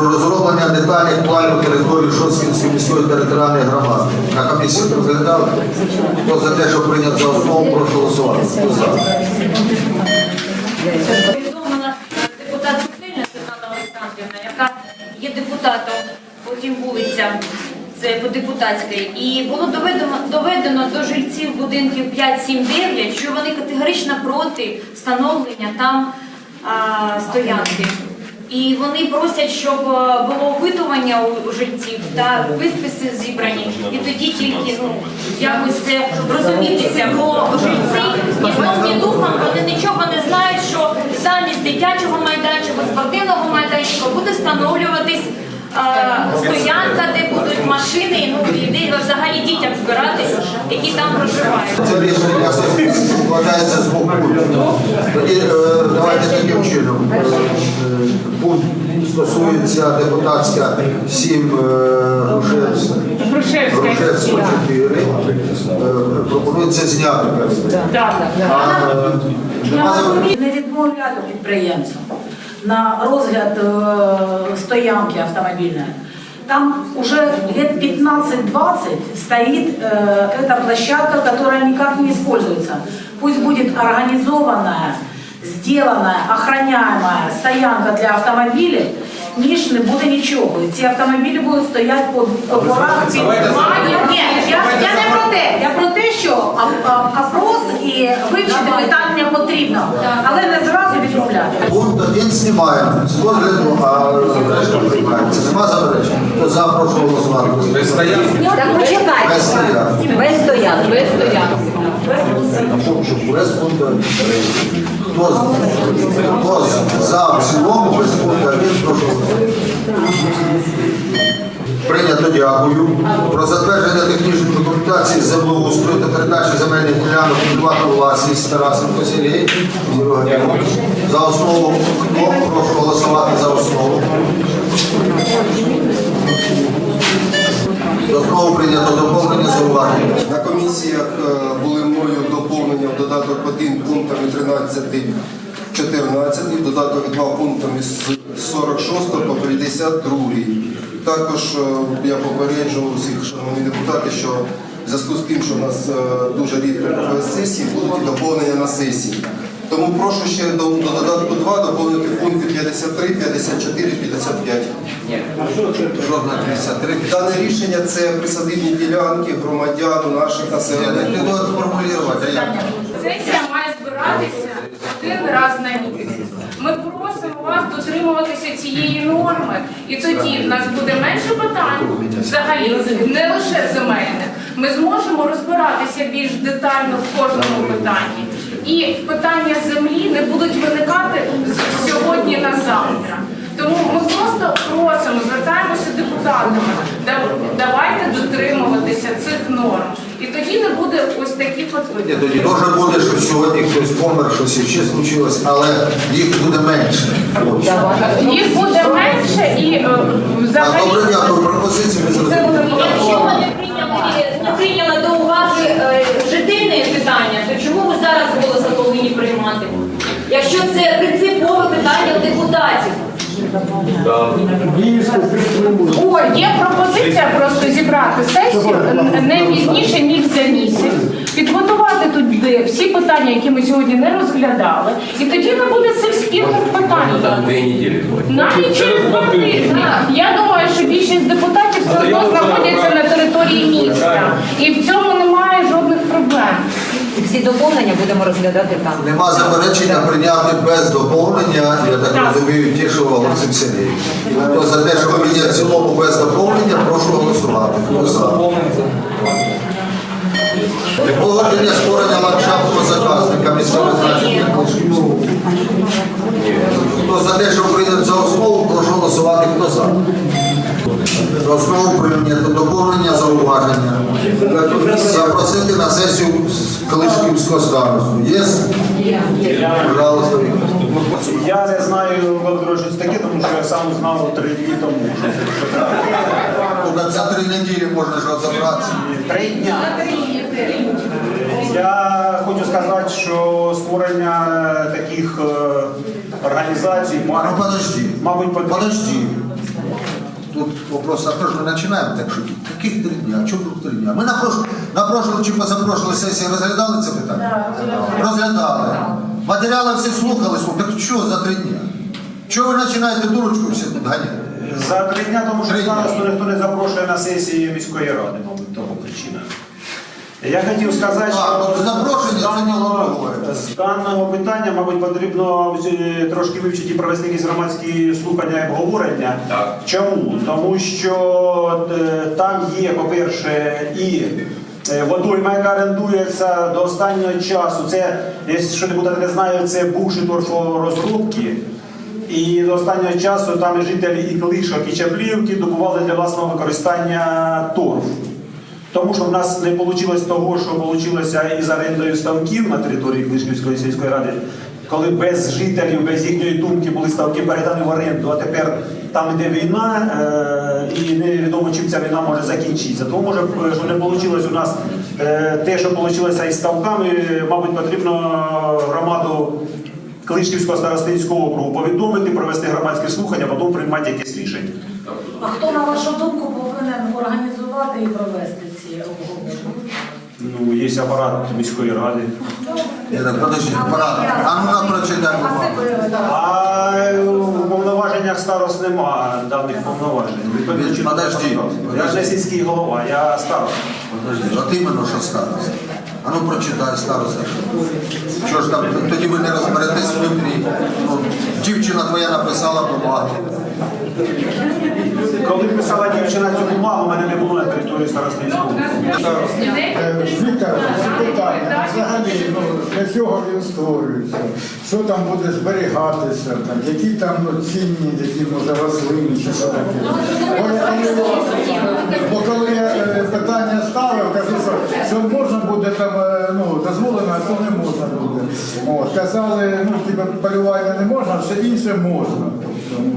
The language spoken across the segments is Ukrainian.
про розроблення детальних планів території Шосткінської міської територіальної громади. На комісії розглядали. Хто за те, що прийняти за основу, прошу голосувати. Депутат Сутильна Світлана Олександрівна, яка є депутатом, потім вулиця, це по депутатській, і було доведено, доведено до жильців будинків 5-7-9, що вони категорично проти встановлення там а, стоянки. І вони просять, щоб е, було опитування у жильців та висписи зібрані, і тоді тільки ну якось це розумітися. Бо жильці і духом вони нічого не знають, що замість дитячого майданчика, спортивного майданчика буде встановлюватись стоянка, де будуть машини, ну і де взагалі дітям збиратись, які там проживають. Це рішення складається з двох пунктів. Тоді е, давайте таким чином. Е, е, Пункт стосується депутатська 7 Грушевська. Грушевська 4. Е, Пропонується зняти. Е. Не відмовляти підприємцю на розгляд е, стоянки автомобильной. Там уже лет 15-20 стоит э, эта площадка, которая никак не используется. Пусть будет организованная, сделанная, охраняемая стоянка для автомобилей, ніж не буде нічого. І ці автомобілі будуть стояти по, по дворах під Ні, я, я не про те. Я про те, що а- а- опрос і вивчити питання потрібно, але не зразу відмовляти. Пункт один знімаємо з розгляду, а решта приймається. Нема заперечень? Хто за, прошу голосувати. Так почекайте. Без стоянки. Без стоянки. Без стоянки. Без пункту. Хто хто за в цілому без пункту один, прошу. Прийнято дякую. Про затвердження технічної документації землеустрою та передачі земельних ділянок приватну власність Тарасенко Сергій. За основу. Хто? Прошу голосувати за основу. За основу прийнято доповнення зауваження. На комісіях е, були мною доповнення в додаток 1 пунктами 13, 14, додаток 2 пунктами з 46 по 52. Також е, я попереджував усіх шановні депутати, що в зв'язку з тим, що у нас е, дуже рідко проходять сесії, будуть і доповнення на сесії. Тому прошу ще до, до додатку 2 доповнити пункти 53, 54, 55. Жодна 53. Дане рішення це присадибні ділянки громадян у наших Я населених не буду формулювати, а як? Збиратися один раз на місяць. Ми просимо вас дотримуватися цієї норми, і тоді в нас буде менше питань, взагалі не лише земельних. Ми зможемо розбиратися більш детально в кожному питанні. І питання землі не будуть виникати з сьогодні на завтра. Тому ми просто просимо, звертаємося депутатами, давайте дотримуватися цих норм. І тоді не буде ось таких от Ні, тоді може буде, що сьогодні хтось помер, щось ще случилось, але їх буде менше. От. Їх буде менше і е, А взагалі. добре, дякую. Пропозиції ми Це зробили. Якщо ми не прийняли, не прийняли до уваги е, житейне питання, то чому ви зараз голоса повинні приймати? Якщо це принципове питання депутатів. О, є пропозиція просто зібрати сесію не пізніше, ніж за місяць, підготувати туди всі питання, які ми сьогодні не розглядали, і тоді не буде цих спірних питань. Навіть через два тижні. Я думаю, що більшість депутатів все одно знаходяться на території міста, і в цьому немає жодних проблем. І всі доповнення будемо розглядати там. Нема заперечення прийняти без доповнення, я так розумію, ті, що оголосив Сергій. Хто за те, що прийняти в цілому без доповнення, прошу голосувати. Хто за? Погодження створення ландшафтного заказника місцевого значення. Хто за те, що прийняти за основу, прошу голосувати. Хто за? Основу прийнято доповнення зауваження. Запросити на сесію Калишківського старосту. Є? Пожалуйста, Я не знаю Володимир таке, тому що я сам знав три дні тому. Тобто за три неділі можна ж розібратися. Три дня. Я хочу сказати, що створення таких е, організацій, Ну мабуть, подожди. мабуть. Подожди. Тут вопрос, а то ж ми починаємо так шутить? Каких три дня? Чому вдруг три дня? Ми на прошлу, на прошлу чи позапрошлій сесії розглядали це питання? Розглядали. Матеріали всі слухали, слухали. Так що за три дні? Чого ви починаєте дурочку всі тут ганяти? За три дня, тому що зараз дня. ніхто не запрошує на сесії міської ради, мабуть, того причина. Я хотів сказати, що ну, з даного, з даного питання, мабуть, потрібно е, трошки вивчити і провести якісь громадські слухання і обговорення. Чому? Тому що е, там є, по-перше, і е, водойма, яка орендується до останнього часу. Це, якщо депутати не знають, це бувші торфорозробки. І до останнього часу там і жителі і Клишок, і Чаплівки добували для власного використання торф. Тому що в нас не вийшло того, що вийшло із орендою ставків на території Клишківської сільської ради, коли без жителів, без їхньої думки були ставки передані в оренду, а тепер там іде війна, е, і невідомо чим ця війна може закінчитися. Тому може, що не вийшло у нас е, те, що вийшло із ставками, мабуть, потрібно громаду Клишківського старостинського округу повідомити, провести громадське слухання, потім приймати якесь рішення. А хто, на вашу думку, повинен організувати і провести Ну, є апарат міської ради. Ні, так подожди, пора. А ну нам прочитай. А е, в повноваженнях старост нема даних повноважень. Відповідно, чинного Подожди, законодавства. Я ж не подожди. сільський голова, я старост. Подожди, от іменно що староста. А ну прочитай староста. Що ж там, тоді ви не розберетесь внутрі. Ну, дівчина твоя написала бумагу. Коли писала дівчина цю бумагу, мене не було на території старостинського. Е, Віктор, запитання, взагалі, ну, для чого він створюється? Що там буде зберігатися, там, які там ну, цінні, які може рослини, чи що таке? Бо я коли- Бо коли я е, питання ставив, кажу, що, що можна буде там, е, ну, дозволено, а то не можна буде. От, казали, ну, типу, полювання не можна, а все інше можна.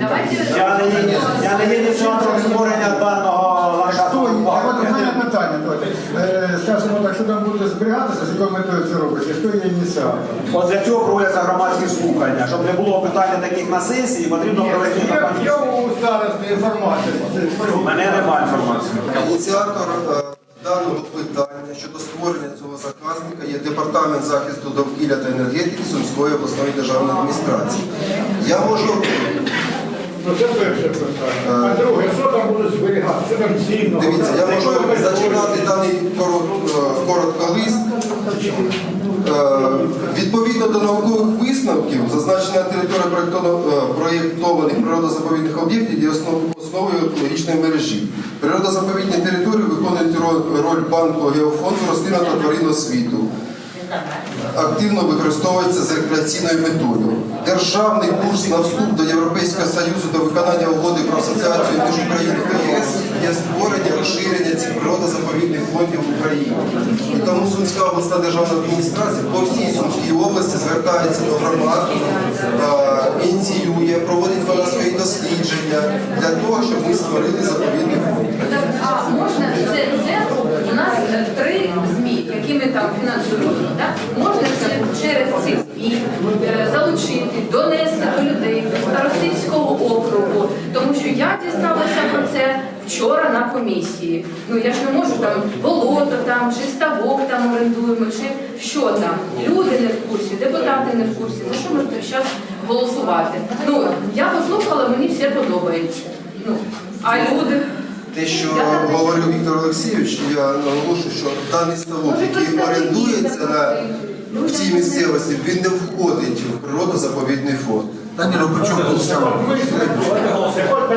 Давайте Я не є, я не є ініціатором створення даного Хто ландшафтного є? парку. От у мене питання, давайте. Е, скажімо так, що там буде зберігатися, з якою метою це робиться? Хто є ініціатор? От для цього проводяться громадські слухання. Щоб не було питання таких на сесії, потрібно провести громадські є у старости інформація. У мене немає інформації. Ініціатор е, даного питання щодо створення цього заказника є департамент захисту довкілля та енергетики Сумської обласної державної адміністрації. Я можу Ну це перше питання. А друге, що там буде зберігатися? Що там цінного? Дивіться, я можу зачитати даний е, коротко лист. Е, Відповідно до наукових висновків, зазначена територія е, проєктованих природозаповідних об'єктів є основою екологічної мережі. Природозаповідні території виконують роль банку геофонду рослинного та тваринного світу. Активно використовується з рекреаційною метою. Державний курс на вступ до Європейського Союзу до виконання угоди про асоціацію між Україною та ЄС є створення розширення цих природозаповідних фондів в Україні. І тому Сумська обласна державна адміністрація по всій Сумській області звертається до громад, е, ініціює, проводить вона свої дослідження для того, щоб ми створили заповідний фонд. А можна це, у нас е, три ЗМІ, які ми там фінансуємо. Так? Можна через ці ЗМІ е, залучити, донести до людей, до старостинського округу, тому що я дізналася про це вчора на комісії. Ну я ж не можу там болото там чи ставок там орендуємо, чи що там. Люди не в курсі, депутати не в курсі. За що ми зараз голосувати? Ну я послухала, мені все подобається. Ну а люди. Те, що говорив Віктор Олексійович, я наголошую, що даний ставок, який орендується на, в цій місцевості, він не входить в природозаповідний фонд. Та ні, ну при чому тут ставок?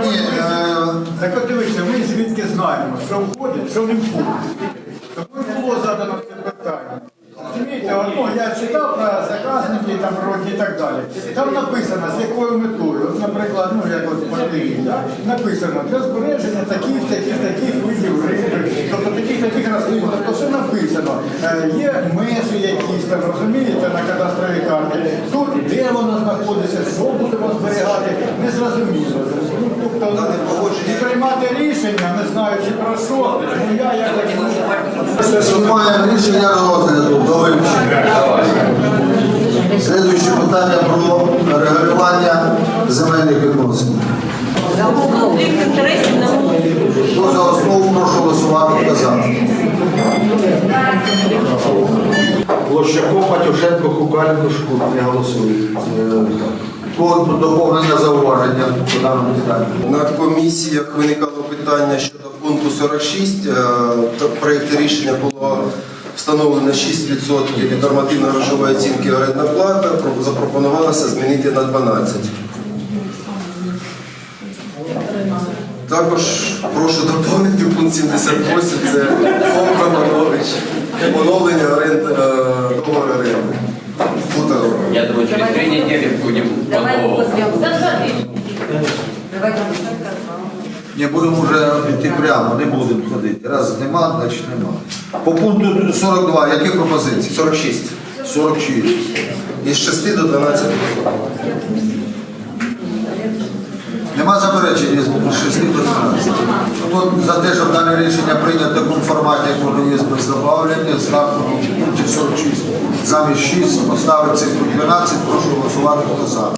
Ні, е, Так от дивіться, ми звідки знаємо, що входить, що не входить. Тому було задано це питання. Розумієте, от, ну, я читав про заказники, там, роки і так далі. Там написано, з якою метою. От, наприклад, ну, як от портирі, да? написано для збереження таких, таких, таких видів риби, тобто таких, таких рослин, тобто все написано. Е, є межі якісь там, розумієте, на кадастровій карті. Тут де воно знаходиться, що будемо зберігати, не зрозуміло. Ну, тобто, і приймати рішення, не знаючи про що, ну я якось... Знімаємо рішення розгляду. Слідуюче питання про регулювання земельних відносин. За. Хто за основу, прошу голосувати, за. Площаков, Матюшенко, Кукаленко, Шкут. Не голосують. Код доповнення зауваження по даному питанню. На комісіях виникало питання щодо пункту 46. Е, та рішення було встановлено 6% від нормативно-грошової оцінки орендна плата. Про- Запропонувалося змінити на 12%. Також прошу доповнити пункт 78, це ФОП Романович, поновлення е, договору оренди. Я думаю, через три недели будем Давайте по-новому. после Давайте. Не будемо вже йти прямо, не будемо ходити. Раз нема, значить нема. По пункту 42, які пропозиції? 46. 46. Із 6 до 12 Нема заперечень з 6 до 12. Хто за те, щоб дане рішення прийнято в такому форматі, як воно є без добавлення, ставку в пункті 46. Замість 6 поставити цифру 12, прошу голосувати, хто за.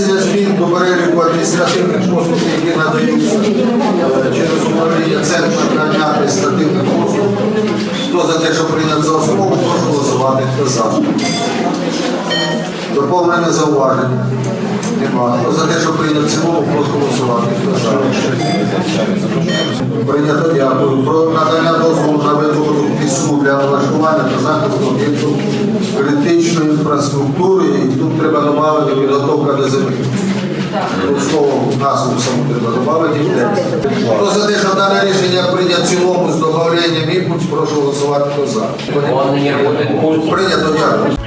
Внесення змін до переліку адміністративних послуг, які надаються е, через управління центру надання адміністративних послуг. Хто за те, що прийняти за основу, прошу голосувати. За? Доповнення зауваження. Нема. За те, що прийняти в цілому, прошу голосувати. Прийнято дякую. Про надання дозволу на видобуток піску для влаштування та захисту об'єктів критичної інфраструктури. І тут треба додати підготовка до землі. Слово назву саму треба додати. Хто за те, що дане рішення прийнято в цілому з додаванням імпульс, прошу голосувати. Хто за? Прийнято, дякую.